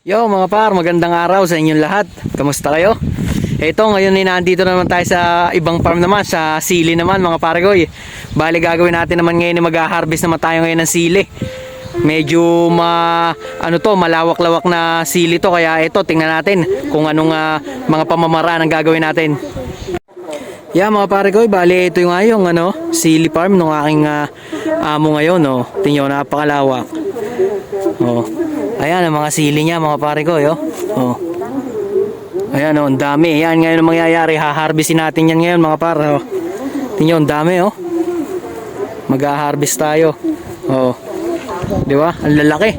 Yo mga par, magandang araw sa inyong lahat. Kamusta kayo? Ito, ngayon ay nandito naman tayo sa ibang farm naman, sa sili naman mga paregoy. Bali gagawin natin naman ngayon, mag-harvest naman tayo ngayon ng sili. Medyo ma ano to, malawak-lawak na sili to kaya ito tingnan natin kung anong ah, mga pamamaraan ang gagawin natin. Yeah, mga pare ko, bali ito yung nga yung ano, sili farm ng aking ah, amo ngayon, no. Tingnan nyo, napakalawak. Oh. Ayan ang mga sili niya, mga pare ko, yo. Oh. Ayan, oh, ang dami. Ayan ngayon ang mangyayari, ha-harvestin natin yan ngayon, mga pare. Oh. Tingnan, ang dami, oh. Mag-harvest tayo. Oh. Di ba? Ang lalaki.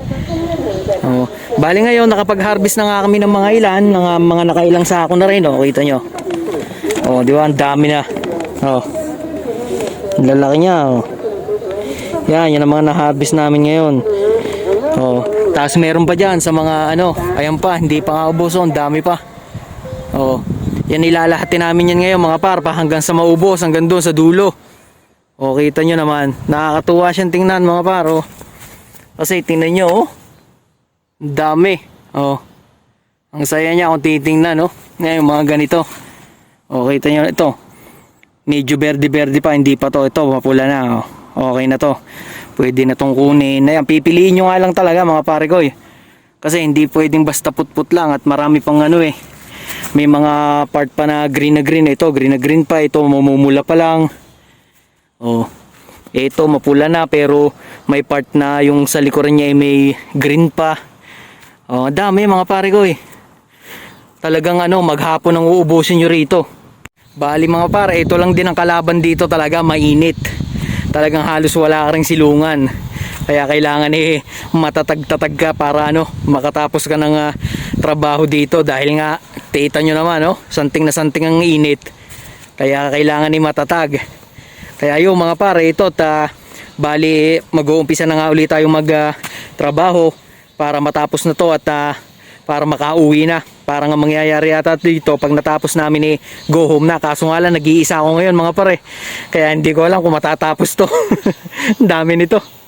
Oh. Bali ngayon, nakapag-harvest na nga kami ng mga ilan, ng ah, mga nakailang sako na rin, oh. Kita nyo. Oh, di ba? Ang dami na. Oh. Ang lalaki niya, oh. Yan, yan ang mga na-harvest namin ngayon. Oh. Tapos meron pa dyan sa mga ano, ayan pa, hindi pa nga ubos, oh, ang dami pa. Oh. Yan ilalahatin namin yan ngayon mga par, pa hanggang sa maubos, hanggang doon sa dulo. Oh, kita nyo naman. Nakakatuwa siyang tingnan mga par, oh. Kasi tingnan nyo, oh. Dami. Oh. Ang saya niya kung titingnan, oh. Ngayon, mga ganito. Oh, kita nyo ito. Medyo berde-berde pa, hindi pa to. Ito, mapula na. Oh. Okay na to. Pwede na tong kunin. Ayan, pipiliin nyo nga lang talaga mga pare ko eh. Kasi hindi pwedeng basta put-put lang at marami pang ano eh. May mga part pa na green na green. Ito, green na green pa. Ito, mamumula pa lang. Oh. Ito, mapula na pero may part na yung sa likuran niya ay may green pa. Oh, dami mga pare ko eh. Talagang ano, maghapon ang uubusin nyo rito. Bali mga pare, ito lang din ang kalaban dito talaga, mainit. Talagang halos wala ka ring silungan. Kaya kailangan eh matatag-tatag ka para ano, makatapos ka ng ah, trabaho dito dahil nga kita nyo naman no, santing na santing ang init. Kaya kailangan eh matatag. Kaya yung mga pare, ito ta bali mag-uumpisa na nga ulit tayong mag-trabaho para matapos na to at ah, para makauwi na. Para nga mangyayari yata dito pag natapos namin eh go home na. Kaso nga lang nag-iisa ako ngayon mga pare. Kaya hindi ko alam kung matatapos to. Ang dami nito.